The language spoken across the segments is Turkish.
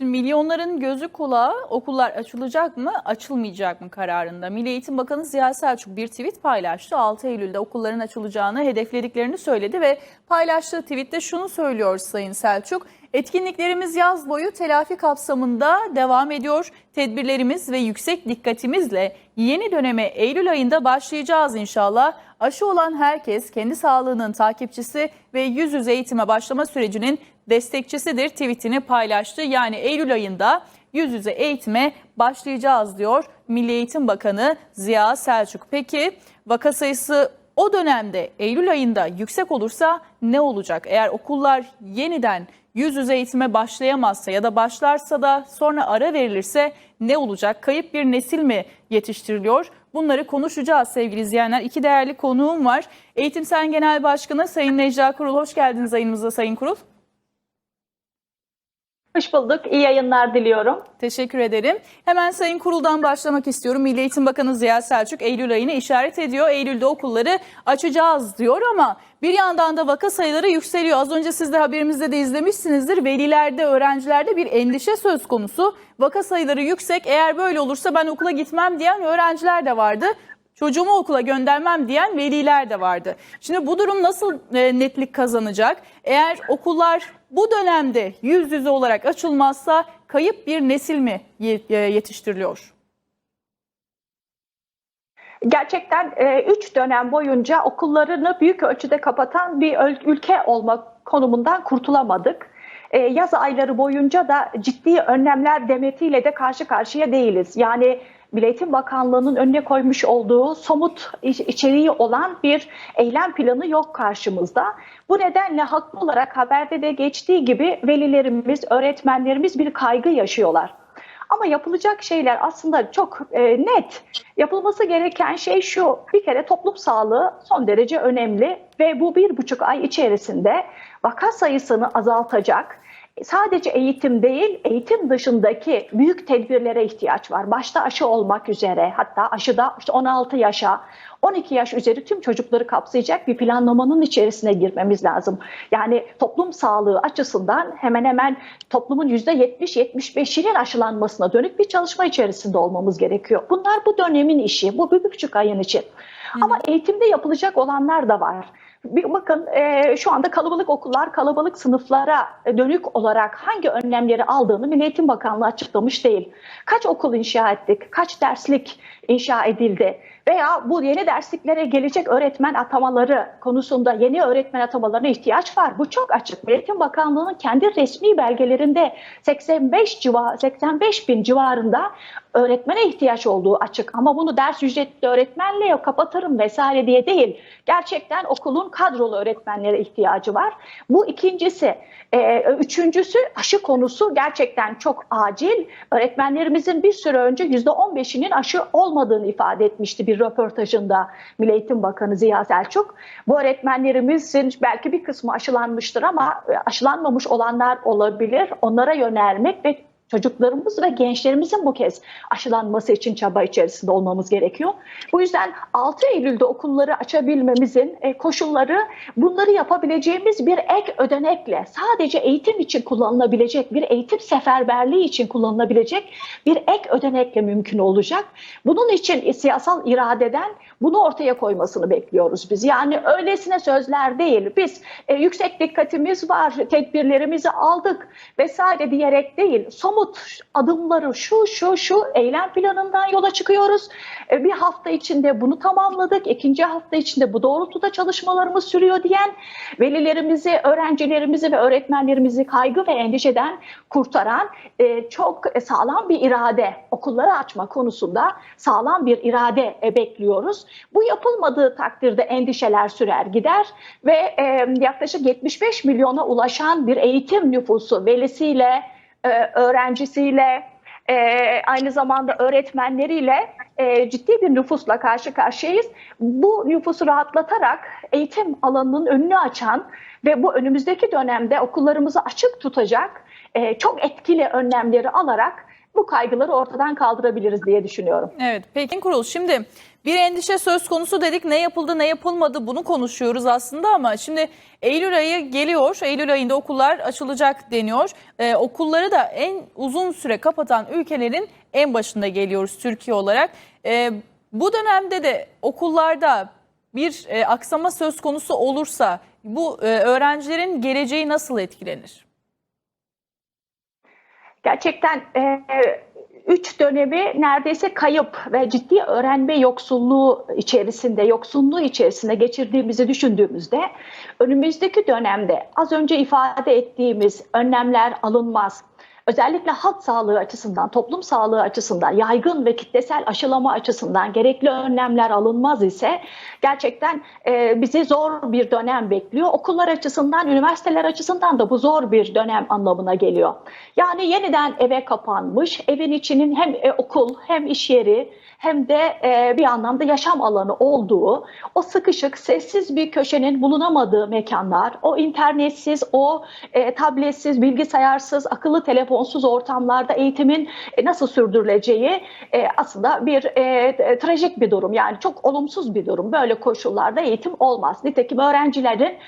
Şimdi milyonların gözü kulağı okullar açılacak mı, açılmayacak mı kararında. Milli Eğitim Bakanı Ziya Selçuk bir tweet paylaştı. 6 Eylül'de okulların açılacağını hedeflediklerini söyledi ve paylaştığı tweette şunu söylüyor Sayın Selçuk. Etkinliklerimiz yaz boyu telafi kapsamında devam ediyor. Tedbirlerimiz ve yüksek dikkatimizle yeni döneme Eylül ayında başlayacağız inşallah. Aşı olan herkes kendi sağlığının takipçisi ve yüz yüze eğitime başlama sürecinin destekçisidir tweetini paylaştı. Yani Eylül ayında yüz yüze eğitime başlayacağız diyor Milli Eğitim Bakanı Ziya Selçuk. Peki vaka sayısı o dönemde Eylül ayında yüksek olursa ne olacak? Eğer okullar yeniden yüz yüze eğitime başlayamazsa ya da başlarsa da sonra ara verilirse ne olacak? Kayıp bir nesil mi yetiştiriliyor? Bunları konuşacağız sevgili izleyenler. İki değerli konuğum var. Eğitim Sen Genel Başkanı Sayın Necla Kurul. Hoş geldiniz yayınımıza Sayın Kurul. Hoş bulduk. İyi yayınlar diliyorum. Teşekkür ederim. Hemen Sayın Kurul'dan başlamak istiyorum. Milli Eğitim Bakanı Ziya Selçuk Eylül ayını işaret ediyor. Eylül'de okulları açacağız diyor ama bir yandan da vaka sayıları yükseliyor. Az önce siz de haberimizde de izlemişsinizdir. Velilerde, öğrencilerde bir endişe söz konusu. Vaka sayıları yüksek. Eğer böyle olursa ben okula gitmem diyen öğrenciler de vardı. Çocuğumu okula göndermem diyen veliler de vardı. Şimdi bu durum nasıl e, netlik kazanacak? Eğer okullar bu dönemde yüz yüze olarak açılmazsa kayıp bir nesil mi e, yetiştiriliyor? Gerçekten 3 dönem boyunca okullarını büyük ölçüde kapatan bir ülke olma konumundan kurtulamadık. E, yaz ayları boyunca da ciddi önlemler demetiyle de karşı karşıya değiliz. Yani Milli Eğitim Bakanlığı'nın önüne koymuş olduğu somut iç- içeriği olan bir eylem planı yok karşımızda. Bu nedenle haklı olarak haberde de geçtiği gibi velilerimiz, öğretmenlerimiz bir kaygı yaşıyorlar. Ama yapılacak şeyler aslında çok e, net. Yapılması gereken şey şu, bir kere toplum sağlığı son derece önemli ve bu bir buçuk ay içerisinde vaka sayısını azaltacak, sadece eğitim değil, eğitim dışındaki büyük tedbirlere ihtiyaç var. Başta aşı olmak üzere, hatta aşıda işte 16 yaşa, 12 yaş üzeri tüm çocukları kapsayacak bir planlamanın içerisine girmemiz lazım. Yani toplum sağlığı açısından hemen hemen toplumun %70-75'inin aşılanmasına dönük bir çalışma içerisinde olmamız gerekiyor. Bunlar bu dönemin işi, bu bir buçuk ayın için. Ama eğitimde yapılacak olanlar da var. Bir bakın e, şu anda kalabalık okullar, kalabalık sınıflara dönük olarak hangi önlemleri aldığını Milli Eğitim Bakanlığı açıklamış değil. Kaç okul inşa ettik, kaç derslik inşa edildi veya bu yeni dersliklere gelecek öğretmen atamaları konusunda yeni öğretmen atamalarına ihtiyaç var. Bu çok açık. Eğitim Bakanlığı'nın kendi resmi belgelerinde 85 civar 85 bin civarında öğretmene ihtiyaç olduğu açık. Ama bunu ders ücretli öğretmenle kapatırım vesaire diye değil. Gerçekten okulun kadrolu öğretmenlere ihtiyacı var. Bu ikincisi. Ee, üçüncüsü aşı konusu gerçekten çok acil. Öğretmenlerimizin bir süre önce %15'inin aşı olmadığını ifade etmişti bir röportajında Milli Eğitim Bakanı Ziya Selçuk. Bu öğretmenlerimizin belki bir kısmı aşılanmıştır ama aşılanmamış olanlar olabilir. Onlara yönelmek ve çocuklarımız ve gençlerimizin bu kez aşılanması için çaba içerisinde olmamız gerekiyor. Bu yüzden 6 Eylül'de okulları açabilmemizin e, koşulları bunları yapabileceğimiz bir ek ödenekle sadece eğitim için kullanılabilecek bir eğitim seferberliği için kullanılabilecek bir ek ödenekle mümkün olacak. Bunun için siyasal iradeden bunu ortaya koymasını bekliyoruz biz. Yani öylesine sözler değil. Biz e, yüksek dikkatimiz var, tedbirlerimizi aldık vesaire diyerek değil. Somut adımları şu şu şu eylem planından yola çıkıyoruz. E, bir hafta içinde bunu tamamladık. ikinci hafta içinde bu doğrultuda çalışmalarımız sürüyor diyen velilerimizi, öğrencilerimizi ve öğretmenlerimizi kaygı ve endişeden kurtaran e, çok sağlam bir irade okulları açma konusunda sağlam bir irade e, bekliyoruz. Bu yapılmadığı takdirde endişeler sürer gider ve e, yaklaşık 75 milyona ulaşan bir eğitim nüfusu velisiyle, e, öğrencisiyle, e, aynı zamanda öğretmenleriyle e, ciddi bir nüfusla karşı karşıyayız. Bu nüfusu rahatlatarak eğitim alanının önünü açan ve bu önümüzdeki dönemde okullarımızı açık tutacak e, çok etkili önlemleri alarak bu kaygıları ortadan kaldırabiliriz diye düşünüyorum. Evet, peki kurul. Şimdi bir endişe söz konusu dedik. Ne yapıldı, ne yapılmadı bunu konuşuyoruz aslında ama şimdi Eylül ayı geliyor. Eylül ayında okullar açılacak deniyor. Ee, okulları da en uzun süre kapatan ülkelerin en başında geliyoruz Türkiye olarak. Ee, bu dönemde de okullarda bir e, aksama söz konusu olursa bu e, öğrencilerin geleceği nasıl etkilenir? Gerçekten e, üç dönemi neredeyse kayıp ve ciddi öğrenme yoksulluğu içerisinde, yoksunluğu içerisinde geçirdiğimizi düşündüğümüzde önümüzdeki dönemde az önce ifade ettiğimiz önlemler alınmaz. Özellikle halk sağlığı açısından, toplum sağlığı açısından, yaygın ve kitlesel aşılama açısından gerekli önlemler alınmaz ise gerçekten e, bizi zor bir dönem bekliyor. Okullar açısından, üniversiteler açısından da bu zor bir dönem anlamına geliyor. Yani yeniden eve kapanmış, evin içinin hem e, okul hem iş yeri hem de e, bir anlamda yaşam alanı olduğu, o sıkışık, sessiz bir köşenin bulunamadığı mekanlar, o internetsiz, o e, tabletsiz, bilgisayarsız, akıllı telefonsuz ortamlarda eğitimin e, nasıl sürdürüleceği e, aslında bir e, trajik bir durum. Yani çok olumsuz bir durum. Böyle koşullarda eğitim olmaz. Nitekim öğrencilerin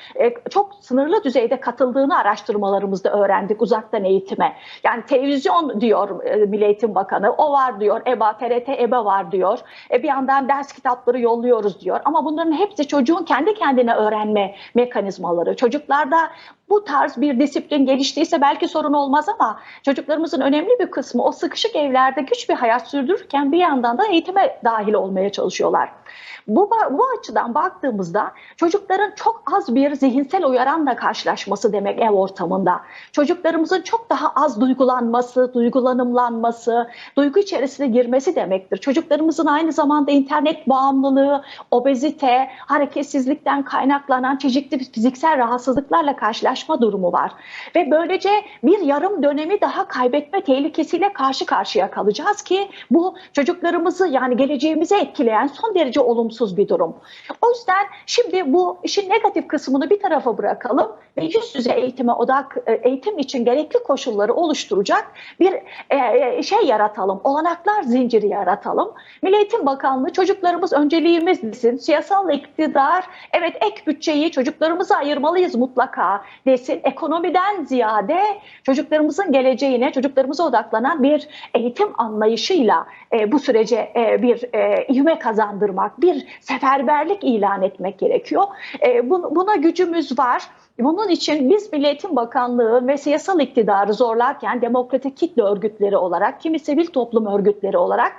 çok sınırlı düzeyde katıldığını araştırmalarımızda öğrendik uzaktan eğitime. Yani televizyon diyor Milli Eğitim Bakanı, o var diyor, EBA, TRT, EBA var diyor. E bir yandan ders kitapları yolluyoruz diyor. Ama bunların hepsi çocuğun kendi kendine öğrenme mekanizmaları. Çocuklarda bu tarz bir disiplin geliştiyse belki sorun olmaz ama çocuklarımızın önemli bir kısmı o sıkışık evlerde güç bir hayat sürdürürken bir yandan da eğitime dahil olmaya çalışıyorlar. Bu, bu açıdan baktığımızda çocukların çok az bir zihinsel uyaranla karşılaşması demek ev ortamında. Çocuklarımızın çok daha az duygulanması, duygulanımlanması, duygu içerisine girmesi demektir. Çocuklarımızın aynı zamanda internet bağımlılığı, obezite, hareketsizlikten kaynaklanan çeşitli fiziksel rahatsızlıklarla karşılaşma durumu var. Ve böylece bir yarım dönemi daha kaybetme tehlikesiyle karşı karşıya kalacağız ki bu çocuklarımızı yani geleceğimizi etkileyen son derece olumsuz bir durum. O yüzden şimdi bu işin negatif kısmını bir tarafa bırakalım ve yüz yüze eğitime odak e, eğitim için gerekli koşulları oluşturacak bir e, şey yaratalım. Olanaklar zinciri yaratalım. Milli Eğitim Bakanlığı çocuklarımız önceliğimiz desin. Siyasal iktidar evet ek bütçeyi çocuklarımıza ayırmalıyız mutlaka desin. Ekonomiden ziyade çocuklarımızın geleceğine, çocuklarımıza odaklanan bir eğitim anlayışıyla e, bu sürece e, bir e, ivme kazandırmak, bir seferberlik ilan etmek gerekiyor. E, bu, buna gücümüz var. Bunun için biz Milli Bakanlığı ve siyasal iktidarı zorlarken demokratik kitle örgütleri olarak, kimi sivil toplum örgütleri olarak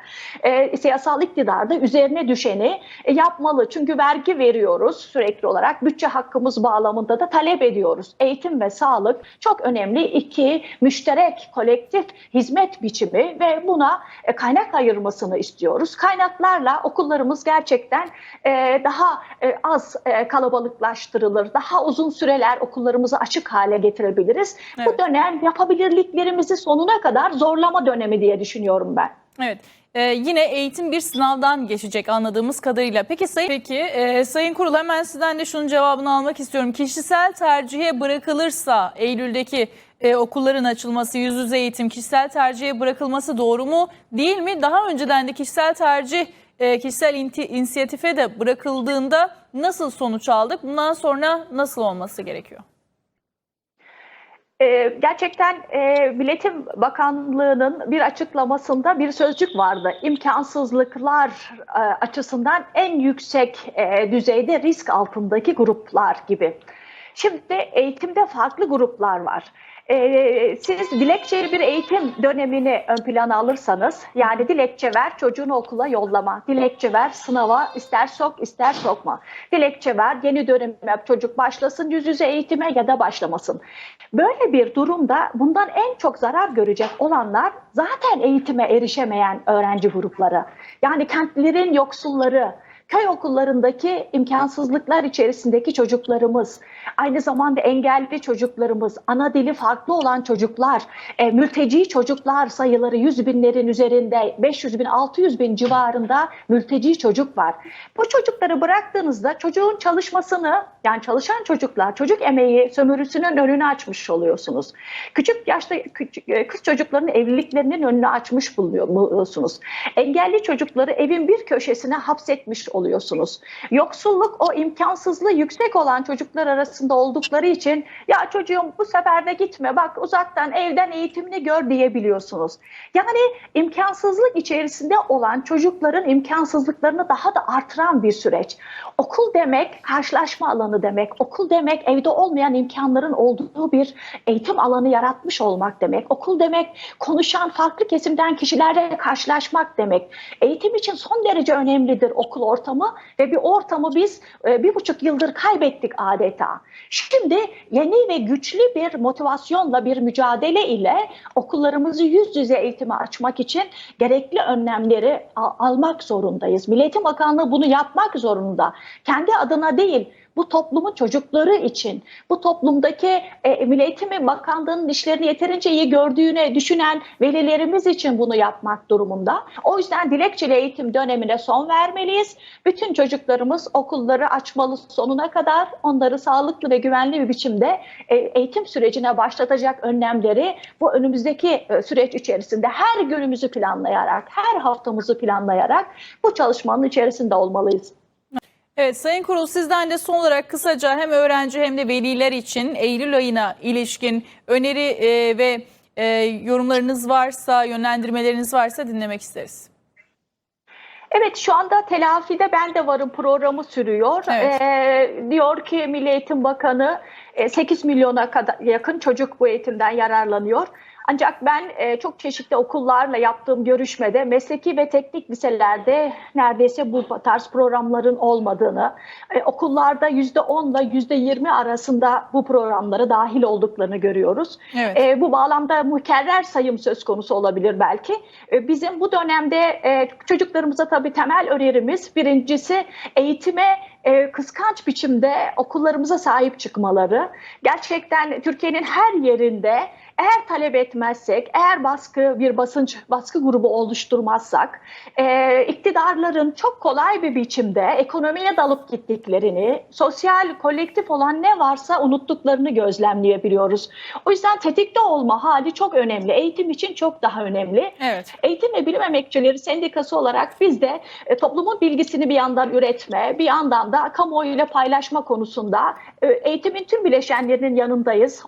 e, siyasal iktidarda üzerine düşeni e, yapmalı. Çünkü vergi veriyoruz sürekli olarak. Bütçe hakkımız bağlamında da talep ediyoruz. Eğitim ve sağlık çok önemli iki müşterek, kolektif hizmet biçimi ve buna e, kaynak ayırmasını istiyoruz. Kaynaklarla okullarımız gerçekten e, daha e, az e, kalabalıklaştırılır, daha uzun süreler okullarımızı açık hale getirebiliriz. Evet. Bu dönem yapabilirliklerimizi sonuna kadar zorlama dönemi diye düşünüyorum ben. Evet. Ee, yine eğitim bir sınavdan geçecek anladığımız kadarıyla. Peki Sayın peki e, Sayın Kurul hemen sizden de şunun cevabını almak istiyorum. Kişisel tercihe bırakılırsa Eylül'deki e, okulların açılması, yüz yüze eğitim kişisel tercihe bırakılması doğru mu değil mi? Daha önceden de kişisel tercih e, kişisel inisiyatife de bırakıldığında nasıl sonuç aldık? Bundan sonra nasıl olması gerekiyor? Ee, gerçekten e, Milli Eğitim Bakanlığı'nın bir açıklamasında bir sözcük vardı. İmkansızlıklar e, açısından en yüksek e, düzeyde risk altındaki gruplar gibi. Şimdi eğitimde farklı gruplar var. Ee, siz dilekçeli bir eğitim dönemini ön plana alırsanız, yani dilekçe ver çocuğunu okula yollama, dilekçe ver sınava ister sok ister sokma, dilekçe ver yeni döneme çocuk başlasın yüz yüze eğitime ya da başlamasın. Böyle bir durumda bundan en çok zarar görecek olanlar zaten eğitime erişemeyen öğrenci grupları. Yani kentlerin yoksulları, köy okullarındaki imkansızlıklar içerisindeki çocuklarımız, aynı zamanda engelli çocuklarımız, ana dili farklı olan çocuklar, e, mülteci çocuklar sayıları 100 binlerin üzerinde, 500 bin, 600 bin civarında mülteci çocuk var. Bu çocukları bıraktığınızda çocuğun çalışmasını, yani çalışan çocuklar, çocuk emeği sömürüsünün önünü açmış oluyorsunuz. Küçük yaşta küçük, e, kız çocukların evliliklerinin önünü açmış buluyor- buluyorsunuz. Engelli çocukları evin bir köşesine hapsetmiş oluyorsunuz. Yoksulluk o imkansızlığı yüksek olan çocuklar arasında oldukları için ya çocuğum bu sefer de gitme bak uzaktan evden eğitimini gör diyebiliyorsunuz. Yani imkansızlık içerisinde olan çocukların imkansızlıklarını daha da artıran bir süreç. Okul demek karşılaşma alanı demek. Okul demek evde olmayan imkanların olduğu bir eğitim alanı yaratmış olmak demek. Okul demek konuşan farklı kesimden kişilerle karşılaşmak demek. Eğitim için son derece önemlidir okul ortamı ve bir ortamı biz e, bir buçuk yıldır kaybettik adeta. Şimdi yeni ve güçlü bir motivasyonla bir mücadele ile okullarımızı yüz yüze eğitime açmak için gerekli önlemleri al- almak zorundayız. Milli Eğitim Bakanlığı bunu yapmak zorunda. Kendi adına değil, bu toplumun çocukları için, bu toplumdaki e, Milli Eğitim Bakanlığı'nın işlerini yeterince iyi gördüğüne düşünen velilerimiz için bunu yapmak durumunda. O yüzden dilekçeli eğitim dönemine son vermeliyiz. Bütün çocuklarımız okulları açmalı sonuna kadar onları sağlıklı ve güvenli bir biçimde e, eğitim sürecine başlatacak önlemleri bu önümüzdeki e, süreç içerisinde her günümüzü planlayarak, her haftamızı planlayarak bu çalışmanın içerisinde olmalıyız. Evet Sayın Kurul sizden de son olarak kısaca hem öğrenci hem de veliler için Eylül ayına ilişkin öneri e, ve e, yorumlarınız varsa, yönlendirmeleriniz varsa dinlemek isteriz. Evet şu anda telafide ben de varım programı sürüyor. Evet. Ee, diyor ki Milli Eğitim Bakanı e, 8 milyona kadar yakın çocuk bu eğitimden yararlanıyor. Ancak ben e, çok çeşitli okullarla yaptığım görüşmede mesleki ve teknik liselerde neredeyse bu tarz programların olmadığını, e, okullarda %10 ile %20 arasında bu programlara dahil olduklarını görüyoruz. Evet. E, bu bağlamda mükerrer sayım söz konusu olabilir belki. E, bizim bu dönemde e, çocuklarımıza tabii temel önerimiz birincisi eğitime e, kıskanç biçimde okullarımıza sahip çıkmaları. Gerçekten Türkiye'nin her yerinde eğer talep etmezsek, eğer baskı bir basınç baskı grubu oluşturmazsak, e, iktidarların çok kolay bir biçimde ekonomiye dalıp gittiklerini, sosyal kolektif olan ne varsa unuttuklarını gözlemleyebiliyoruz. O yüzden tetikte olma hali çok önemli. Eğitim için çok daha önemli. Evet. Eğitim ve Bilim Emekçileri Sendikası olarak biz de e, toplumun bilgisini bir yandan üretme, bir yandan da kamuoyuyla paylaşma konusunda e, eğitimin tüm bileşenlerinin yanındayız.